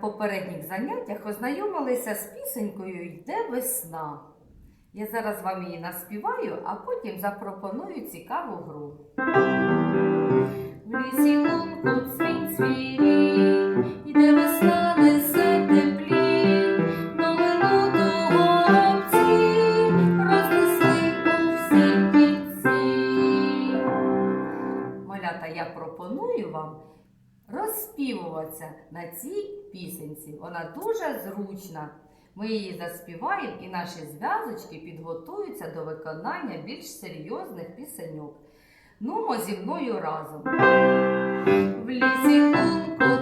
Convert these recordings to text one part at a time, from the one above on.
попередніх заняттях ознайомилися з пісенькою Йде весна. Я зараз вам її наспіваю, а потім запропоную цікаву гру. В лісі лунку цвінь цвірі, йде весна несе теплі, новину рознесли у всі кінці. Малята, я пропоную вам розспівуватися на цій пісенці. Вона дуже зручна. Ми її заспіваємо і наші зв'язочки підготуються до виконання більш серйозних пісеньок. Ну, зі мною разом. В лісі лунку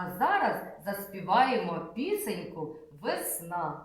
А зараз заспіваємо пісеньку Весна.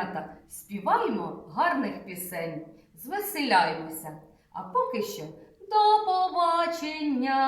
Малята, співаємо гарних пісень, звеселяємося. А поки що до побачення!